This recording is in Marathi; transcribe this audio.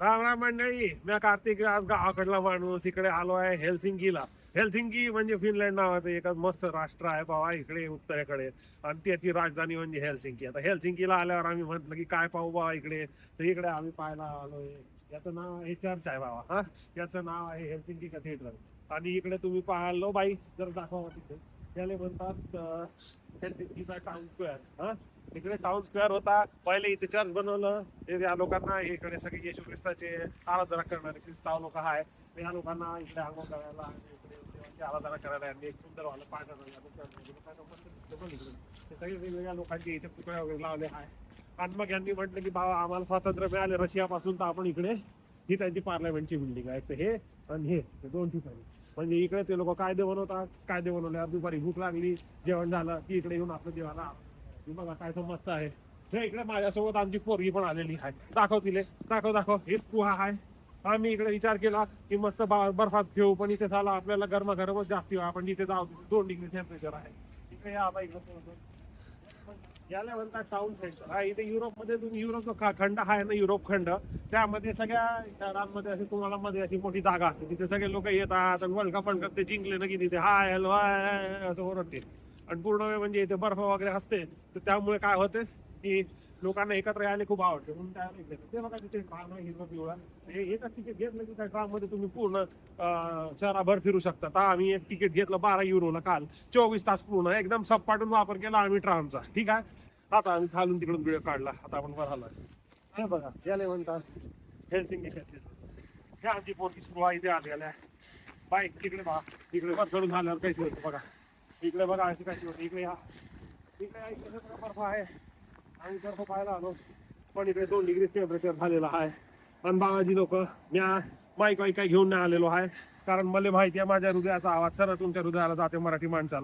राम राम मंडळी मी कार्तिक आज गावाकडला माणूस इकडे आलो आहे हेल्सिंकीला. हेल्सिंकी म्हणजे फिनलँड नावाचं एक मस्त राष्ट्र आहे बाबा इकडे उत्तरेकडे. आणि त्याची राजधानी म्हणजे हेल्सिंकी. आता हेल्सिंकीला आल्यावर आम्ही म्हटलं की काय पाहू बाबा इकडे? तर इकडे आम्ही पाहायला आलोय. याचं नाव आहे चर्च आहे बाबा हा? याचं नाव आहे हेल्सिंकी कॅथेड्रल. आणि इकडे तुम्ही पाहिलो बाई जर दाखवा तिथे. त्याला म्हणतात टाउन स्क्वेअर हा? इकडे टाउन स्क्वेअर होता. पहिले इथे चर्च बनवलं. ते या लोकांना इकडे सगळे येशू ख्रिस्ताचे आराधना करणारे ख्रिस्ताव लोक आहे या लोकांना इकडे आंघोळ करायला इकडे आराधना करायला एक सुंदर वाला पाहिजे ते सगळे वेगवेगळ्या लोकांचे इथे पुतळे वगैरे लावले आहे आणि मग यांनी म्हटलं की बाबा आम्हाला स्वातंत्र्य मिळाले रशियापासून तर आपण इकडे ही त्यांची पार्लमेंटची बिल्डिंग आहे. तर हे आणि हे हे दोन ठिकाणी. म्हणजे इकडे ते लोक कायदे बनवतात कायदे बनवल्यावर दुपारी भूक लागली जेवण झालं की इकडे येऊन आपलं देवाला बघा काय समजत आहे. हे इकडे माझ्यासोबत आमची पोरगी पण आलेली आहे. दाखव तिले दाखव दाखव. हे पुहा आहे. आम्ही इकडे विचार केला की मस्त बर्फात घेऊ पण इथे झाला आपल्याला गरमा गरमच जास्ती व्हा आपण इथे जाऊ दोन डिग्री टेम्परेचर आहे. इकडे या आता इकडे याला म्हणतात टाउन सेंटर हा इथे युरोपमध्ये तुम्ही युरोप ख- खंड आहे ना युरोप खंड. त्यामध्ये सगळ्या शहरांमध्ये अशी तुम्हाला मध्ये अशी मोठी जागा असते. तिथे सगळे लोक येतात वर्ल्ड कप पण ते जिंकले ना की तिथे. हाय हॅलो हाय असं ओरडते आणि पूर्ण वेळ म्हणजे इथे बर्फ वगैरे असते. तर त्यामुळे काय होते की लोकांना एकत्र यायला खूप आवडते. म्हणून त्या इकडे ते बघा तिथे ड्राम आहे हिरवा पिवळा. हे एकच तिकीट घेतलं की त्या ड्राममध्ये तुम्ही पूर्ण शहराभर फिरू शकता. तर आम्ही एक तिकीट घेतलं बारा युरोला काल. चोवीस तास पूर्ण. एकदम सपाटून वापर केला आम्ही ट्रामचा. ठीक आहे? आता आम्ही खालून तिकडून व्हिडिओ काढला. आता आपण बरं आलं हे बघा याला म्हणतात हेल्सिंगी हे आमची पोरकी सुरू आहे इथे आलेल्या बाईक तिकडे बघा इकडे बस चढून झाल्यावर काहीच होतं बघा. इकडे बघा अशी काहीच होतं. इकडे या. इकडे या, इकडे बर्फ आहे. आम्ही बर्फ पाहायला आलो. पण इकडे दोन डिग्री टेम्परेचर झालेलं आहे. आणि बाबाजी लोक म्या माईक वाईक काही घेऊन नाही आलेलो आहे. कारण मला माहिती आहे माझ्या हृदयाचा आवाज सरळ तुमच्या हृदयाला जाते मराठी माणसाला.